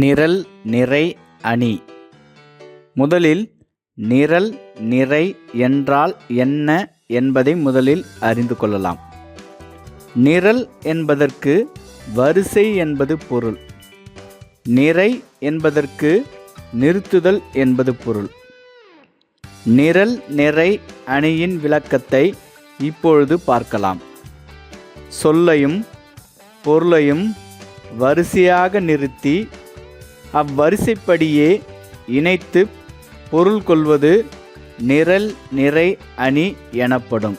நிரல் நிறை அணி. முதலில் நிரல் நிறை என்றால் என்ன என்பதை முதலில் அறிந்து கொள்ளலாம். நிரல் என்பதற்கு வரிசை என்பது பொருள். நிறை என்பதற்கு நிறுத்துதல் என்பது பொருள். நிரல் நிறை அணியின் விளக்கத்தை இப்பொழுது பார்க்கலாம். சொல்லையும் பொருளையும் வரிசையாக நிறுத்தி அவ்வரிசைப்படியே இணைத்து பொருள் கொள்வது நிரல் நிறை அணி எனப்படும்.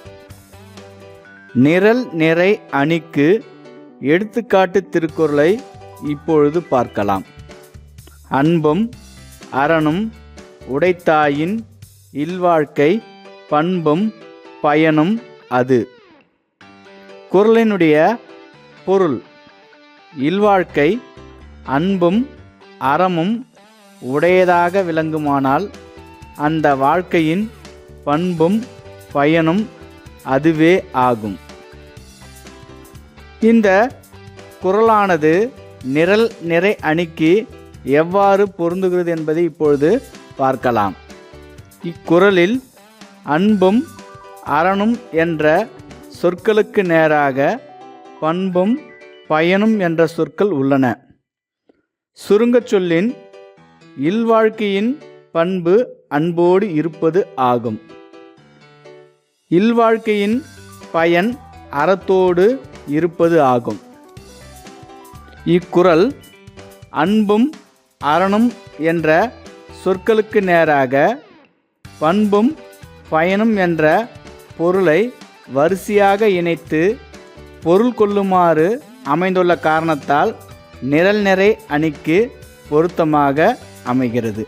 நிரல் நிறை அணிக்கு எடுத்துக்காட்டு திருக்குறளை இப்பொழுது பார்க்கலாம். அன்பும் அறனும் உடைத்தாயின் இல்வாழ்க்கை பண்பும் பயனும் அது. குரலினுடைய பொருள் இல்வாழ்க்கை அன்பும் அறமும் உடையதாக விளங்குமானால் அந்த வாழ்க்கையின் பண்பும் பயனும் அதுவே ஆகும். இந்த குரலானது நிரல் நிறை அணிக்கு எவ்வாறு பொருந்துகிறது என்பதை இப்பொழுது பார்க்கலாம். இக்குரலில் அன்பும் அறனும் என்ற சொற்களுக்கு நேராக பண்பும் பயனும் என்ற சொற்கள் உள்ளன. சுருங்கச் சொல்லின் இல்வாழ்க்கையின் பண்பு அன்போடு இருப்பது ஆகும். இல்வாழ்க்கையின் பயன் அறத்தோடு இருப்பது ஆகும். இக்குறள் அன்பும் அறனும் என்ற சொற்களுக்கு நேராக பண்பும் பயனும் என்ற பொருளை வரிசையாக இணைத்து பொருள் கொள்ளுமாறு அமைந்துள்ள காரணத்தால் நிரல் நிறை அணிக்கு பொருத்தமாக அமைகிறது.